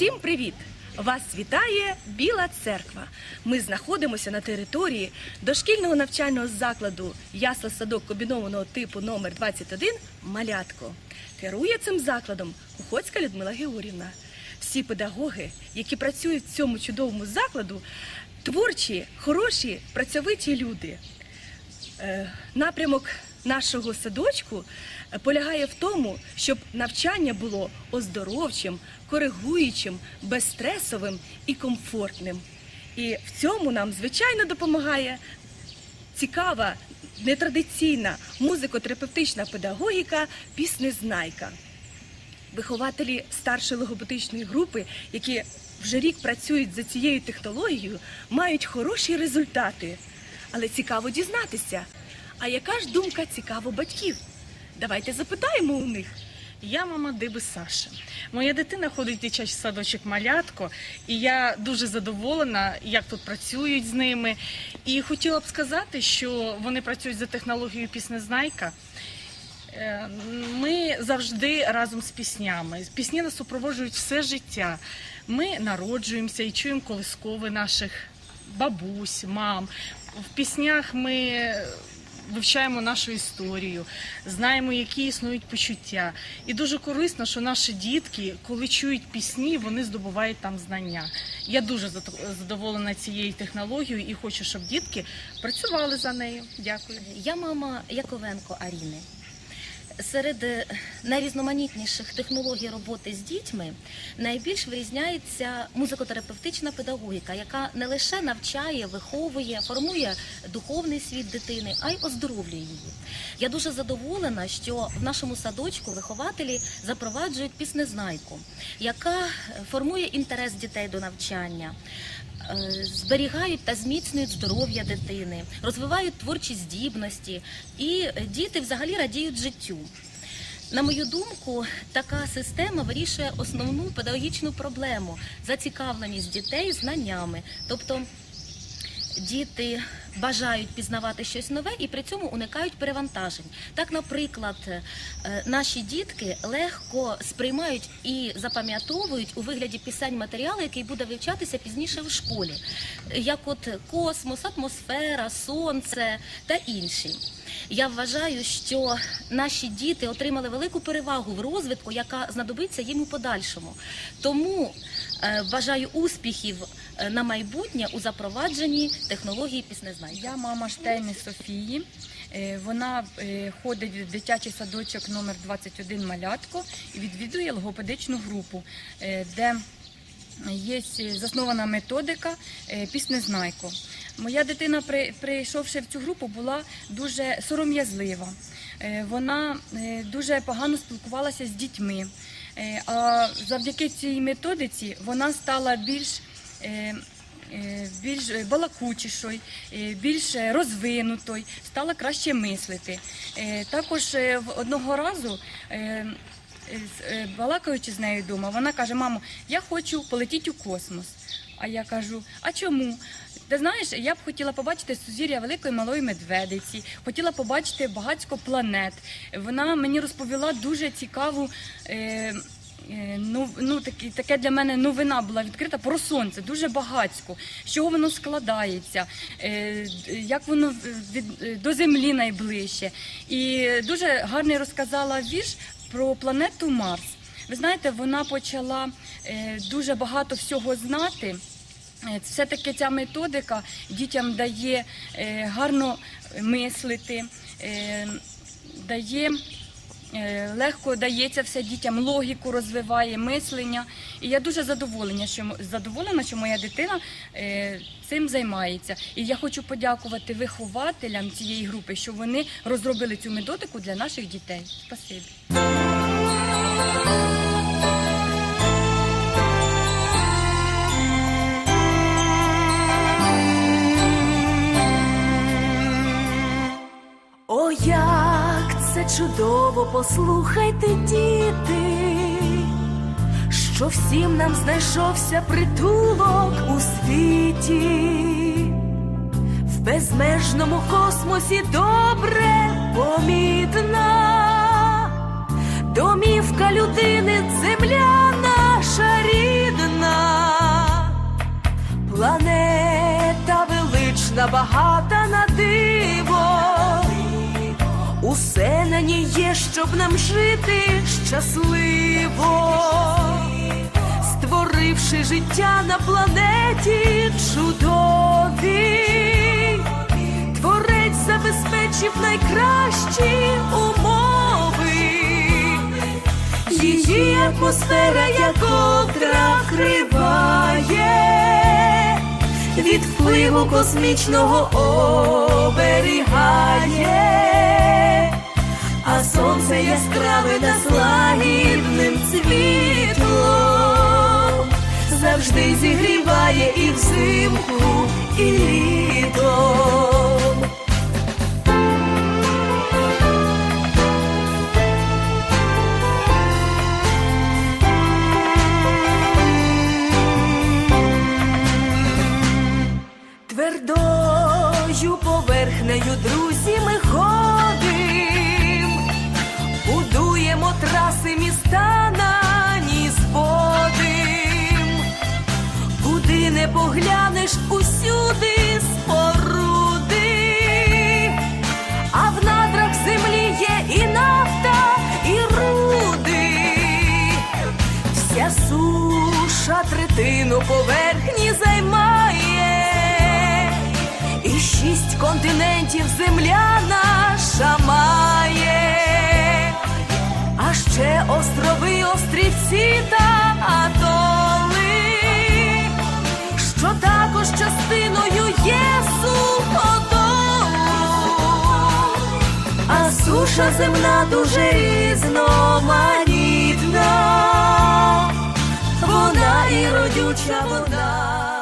Всім привіт! Вас вітає Біла Церква. Ми знаходимося на території дошкільного навчального закладу ясла садок комбінованого типу номер 21 Малятко. Керує цим закладом Кухоцька Людмила Георгівна. Всі педагоги, які працюють в цьому чудовому закладу, творчі, хороші, працьовиті люди. Е, Напрямок нашого садочку е, полягає в тому, щоб навчання було оздоровчим, коригуючим, безстресовим і комфортним. І в цьому нам звичайно допомагає цікава, нетрадиційна музико-терапевтична педагогіка піснезнайка. Вихователі старшої логопедичної групи, які вже рік працюють за цією технологією, мають хороші результати. Але цікаво дізнатися. А яка ж думка цікаво батьків? Давайте запитаємо у них. Я мама Диби Саша. Моя дитина ходить в дитячий садочок малятко, і я дуже задоволена, як тут працюють з ними. І хотіла б сказати, що вони працюють за технологією піснезнайка. Е, Ми завжди разом з піснями. Пісні нас супроводжують все життя. Ми народжуємося і чуємо колискови наших бабусь, мам. В піснях ми вивчаємо нашу історію, знаємо, які існують почуття. І дуже корисно, що наші дітки, коли чують пісні, вони здобувають там знання. Я дуже зад- задоволена цією технологією і хочу, щоб дітки працювали за нею. Дякую. Я мама Яковенко Аріни. Серед е, найрізноманітніших технологій роботи з дітьми найбільш вирізняється музикотерапевтична педагогіка, яка не лише навчає, виховує, формує духовний світ дитини, а й оздоровлює її. Я дуже задоволена, що в нашому садочку вихователі запроваджують піснезнайку, яка формує інтерес дітей до навчання. е, Зберігають та зміцнюють здоров'я дитини, розвивають творчі здібності, і діти взагалі радіють життю. На мою думку, така система вирішує основну педагогічну проблему зацікавленість дітей знаннями. Тобто діти бажають пізнавати щось нове і при цьому уникають перевантажень. Так, наприклад, е, наші дітки легко сприймають і запам'ятовують у вигляді пісень матеріали, який буде вивчатися пізніше в школі, як от космос, атмосфера, сонце та інші. Я вважаю, що наші діти отримали велику перевагу в розвитку, яка знадобиться їм у подальшому. Тому е, бажаю успіхів на майбутнє у запровадженні технології піснезнання. Я мама Штейни Софії. Е, Вона е, ходить в дитячий садочок номер 21 Малятко і відвідує логопедичну групу, е, де є заснована методика е, піснезнайко. Моя дитина, прийшовши в цю групу, була дуже сором'язлива. Е, Вона е, дуже погано спілкувалася з дітьми. Е, А завдяки цій методиці вона стала більш е, е, більш балакучішою, е, більш розвинутою, стала краще мислити. Е, Також е, одного разу, е, е, е, балакаючи з нею вдома, вона каже: мамо, я хочу полетіти у космос. А я кажу, а чому? Ти знаєш, я б хотіла побачити сузір'я великої малої медведиці, хотіла побачити багатько планет. Вона мені розповіла дуже цікаву. Е, Е, Ну, ну такі, таке для мене новина була відкрита про сонце, дуже багатсько. З чого воно складається, е, як воно від, е, до землі найближче. І дуже гарний розказала вірш про планету Марс. Ви знаєте, вона почала е, дуже багато всього знати. Е, Все-таки ця методика дітям дає е, гарно мислити, е, дає е, легко дається все дітям, логіку розвиває, мислення. І я дуже задоволена, що задоволена, що моя дитина е, цим займається. І я хочу подякувати вихователям цієї групи, що вони розробили цю методику для наших дітей. Спасибі. О, як це чудово, послухайте, діти, що всім нам знайшовся притулок у світі, в безмежному космосі добре помітна, домівка людини, земля наша рідна. Планета велична, багата на диво. Усе на ній є, щоб нам жити щасливо, створивши життя на планеті чудовій, творець забезпечив найкращі умови. Її атмосфера, як ковдра криває, від впливу космічного оберігає, сонце яскраве та лагідним світлом завжди зігріває і взимку, і літом. Поглянеш усюди споруди, а в надрах землі є і нафта, і руди. Вся суша третину поверхні займає, і шість континентів земля суша земна дуже різноманітна, вона і родюча вода,